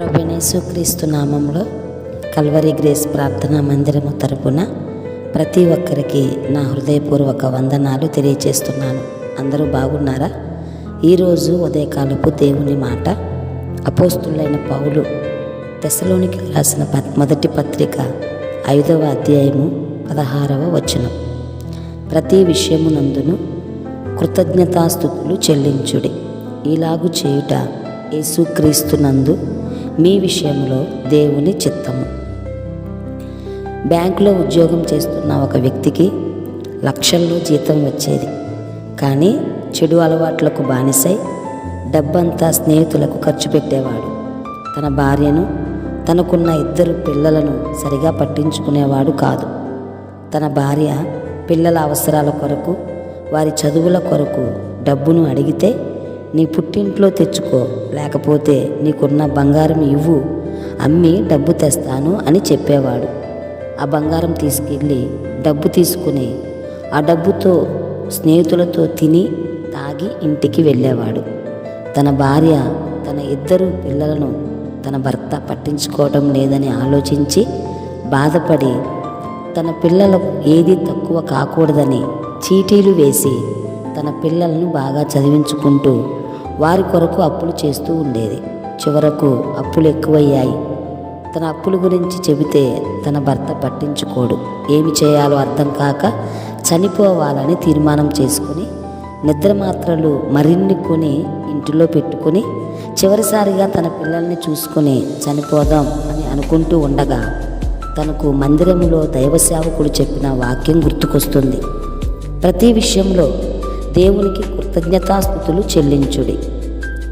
ప్రభనేసుక్రీస్తు నామంలో Calvary grace ప్రార్థనా మందిరము తరపున ప్రతి ఒక్కరికి నా హృదయపూర్వక వందనాలు తెలియచేస్తున్నాను. అందరూ బాగున్నారా? ఈరోజు ఉదయకాలపు దేవుని మాట అపోస్తులైన పౌలు దశలోనికి రాసిన ప- మొదటి పత్రిక ఐదవ అధ్యాయము పదహారవ వచనం. ప్రతి విషయమునందును కృతజ్ఞతాస్థుతులు చెల్లించుడి. ఇలాగు చేయుట యేసుక్రీస్తునందు మీ విషయంలో దేవుని చిత్తము. బ్యాంకులో ఉద్యోగం చేస్తున్న ఒక వ్యక్తికి లక్షల్లో జీతం వచ్చేది. కానీ చెడు అలవాట్లకు బానిసై డబ్బంతా స్నేహితులకు ఖర్చు పెట్టేవాడు. తన భార్యను తనకున్న ఇద్దరు పిల్లలను సరిగా పట్టించుకునేవాడు కాదు. తన భార్య పిల్లల అవసరాల కొరకు వారి చదువుల కొరకు డబ్బును అడిగితే నీ పుట్టింట్లో తెచ్చుకో లేకపోతే నీకున్న బంగారం ఇవ్వు అమ్మి డబ్బు తెస్తాను అని చెప్పేవాడు. ఆ బంగారం తీసుకెళ్ళి డబ్బు తీసుకుని ఆ డబ్బుతో స్నేహితులతో తిని తాగి ఇంటికి వెళ్ళేవాడు. తన భార్య తన ఇద్దరు పిల్లలను తన భర్త పట్టించుకోవడం లేదని ఆలోచించి బాధపడి తన పిల్లలకు ఏది తక్కువ కాకూడదని చీటీలు వేసి తన పిల్లలను బాగా చదివించుకుంటూ వారి కొరకు అప్పులు చేస్తూ ఉండేది. చివరకు అప్పులు ఎక్కువయ్యాయి. తన అప్పుల గురించి చెబితే తన భర్త పట్టించుకోడు. ఏమి చేయాలో అర్థం కాక చనిపోవాలని తీర్మానం చేసుకుని నిద్ర మాత్రలు మరిన్ని కొని ఇంటిలో పెట్టుకుని చివరిసారిగా తన పిల్లల్ని చూసుకుని చనిపోదాం అని అనుకుంటూ ఉండగా తనకు మందిరములో దైవసేవకుడు చెప్పిన వాక్యం గుర్తుకొస్తుంది. ప్రతి విషయంలో దేవునికి కృతజ్ఞతాస్థుతులు చెల్లించుడి.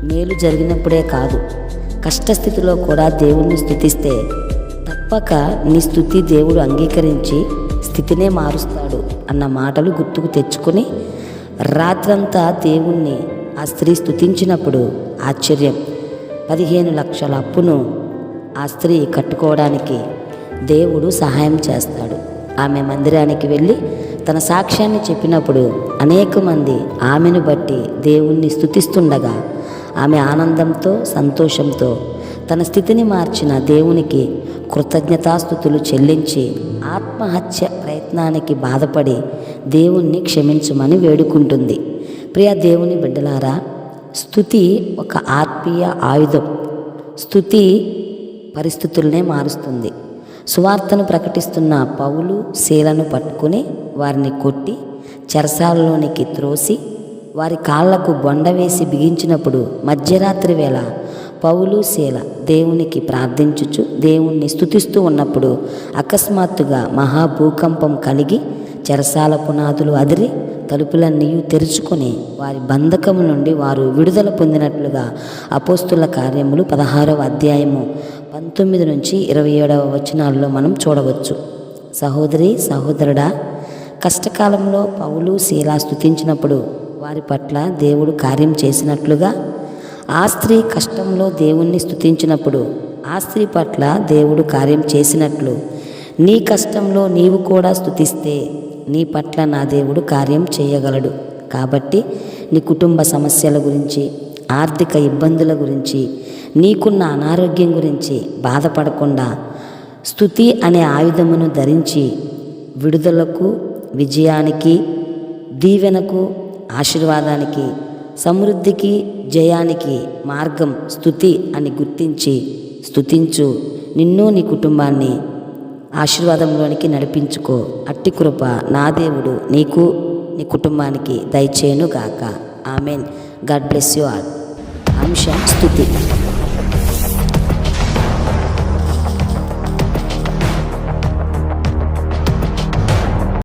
మేలు జరిగినప్పుడే కాదు కష్టస్థితిలో కూడా దేవుణ్ణి స్థుతిస్తే తప్పక నీ స్థుతి దేవుడు అంగీకరించి స్థితినే మారుస్తాడు అన్న మాటలు గుర్తుకు తెచ్చుకొని రాత్రంతా దేవుణ్ణి ఆ స్త్రీ స్థుతించినప్పుడు ఆశ్చర్యం. పదిహేను లక్షల అప్పును ఆ స్త్రీ కట్టుకోవడానికి దేవుడు సహాయం చేస్తాడు. ఆమె మందిరానికి వెళ్ళి తన సాక్ష్యాన్ని చెప్పినప్పుడు అనేక మంది ఆమెను బట్టి దేవుణ్ణి స్తుతిస్తుండగా ఆమె ఆనందంతో సంతోషంతో తన స్థితిని మార్చిన దేవునికి కృతజ్ఞతాస్థుతులు చెల్లించి ఆత్మహత్య ప్రయత్నానికి బాధపడి దేవుణ్ణి క్షమించమని వేడుకుంటుంది. ప్రియ దేవుని బిడ్డలారా స్థుతి ఒక ఆత్మీయ ఆయుధం. స్థుతి పరిస్థితులనే మారుస్తుంది. సువార్తను ప్రకటిస్తున్న పౌలు శీలను పట్టుకుని వారిని కొట్టి చెరసాలలోనికి త్రోసి వారి కాళ్ళకు బొండ వేసి బిగించినప్పుడు మధ్యరాత్రి వేళ పౌలు శీల దేవునికి ప్రార్థించుచు దేవుణ్ణి స్థుతిస్తూ ఉన్నప్పుడు అకస్మాత్తుగా మహాభూకంపం కలిగి చెరసాల పునాదులు అదిరి తలుపులన్నీ తెరుచుకొని వారి బంధకము నుండి వారు విడుదల పొందినట్లుగా అపోస్తుల కార్యములు పదహారవ అధ్యాయము పంతొమ్మిది నుంచి ఇరవై ఏడవ వచనాల్లో మనం చూడవచ్చు. సహోదరి సహోదరుడా కష్టకాలంలో పౌలు శీలా స్థుతించినప్పుడు వారి పట్ల దేవుడు కార్యం చేసినట్లుగా ఆ స్త్రీ కష్టంలో దేవుణ్ణి స్థుతించినప్పుడు ఆ స్త్రీ పట్ల దేవుడు కార్యం చేసినట్లు. నీ కష్టంలో నీవు కూడా స్థుతిస్తే నీ పట్ల నా దేవుడు కార్యం చేయగలడు. కాబట్టి నీ కుటుంబ సమస్యల గురించి ఆర్థిక ఇబ్బందుల గురించి నీకున్న అనారోగ్యం గురించి బాధపడకుండా స్థుతి అనే ఆయుధమును ధరించి విడుదలకు విజయానికి దీవెనకు ఆశీర్వాదానికి సమృద్ధికి జయానికి మార్గం స్థుతి అని గుర్తించి స్థుతించు. నిన్ను నీ కుటుంబాన్ని ఆశీర్వాదంలోనికి నడిపించుకో. అట్టి కృప నా దేవుడు నీకు నీ కుటుంబానికి దయచేయను గాక amen. God bless you all. అంశం స్థుతి.